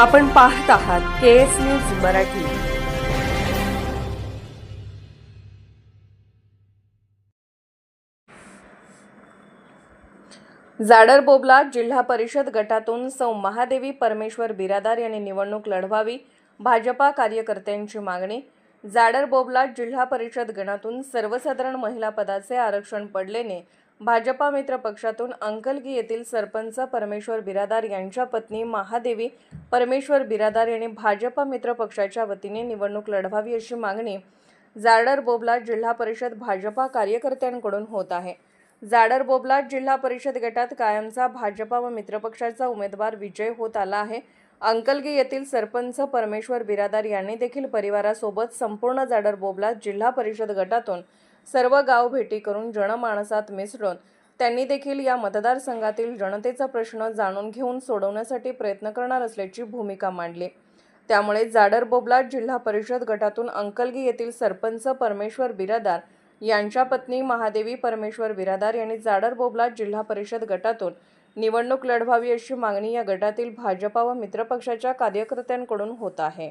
आपण पाहत आहात K S news Marathi. Jadar Bobla zilla parishad गटातून सौ महादेवी परमेश्वर बिरादार यांनी निवडणूक लढवावी भाजपा कार्यकर्त्यांची मागणी. जाडर बोबला जिल्हा परिषद गणातून सर्वसाधारण महिला पदाचे आरक्षण पडलेने भाजपा मित्र पक्षातून अंकलगी येथील सरपंच परमेश्वर बिरादार यांच्या पत्नी महादेवी परमेश्वर बिरादार यांनी भाजपा मित्र पक्षाच्या वतीने निवडणूक लढवावी अशी मागणी जाडर बोबला जिल्हा परिषद भाजपा कार्यकर्त्यांकडून होत आहे. जाडर बोबला जिल्हा परिषद गटात कायमचा भाजपा व मित्रपक्षाचा उमेदवार विजय होत आला आहे. अंकलगी येथील सरपंच परमेश्वर बिरादार यांनी देखील परिवारासोबत संपूर्ण जाडर बोबला जिल्हा परिषद गटातून सर्व गाव भेटी करून जनमानसात मिसळून त्यांनी देखील या मतदारसंघातील जनतेचा प्रश्न जाणून घेऊन सोडवण्यासाठी प्रयत्न करणार असल्याची भूमिका मांडली. त्यामुळे जाडर बोबला जिल्हा परिषद गटातून अंकलगी येथील सरपंच परमेश्वर बिरादार यांच्या पत्नी महादेवी परमेश्वर बिरादार यांनी जाडर बोबला जिल्हा परिषद गटातून निवडणूक लढवावी अशी मागणी या गटातील भाजपा व मित्रपक्षाच्या कार्यकर्त्यांकडून होत आहे.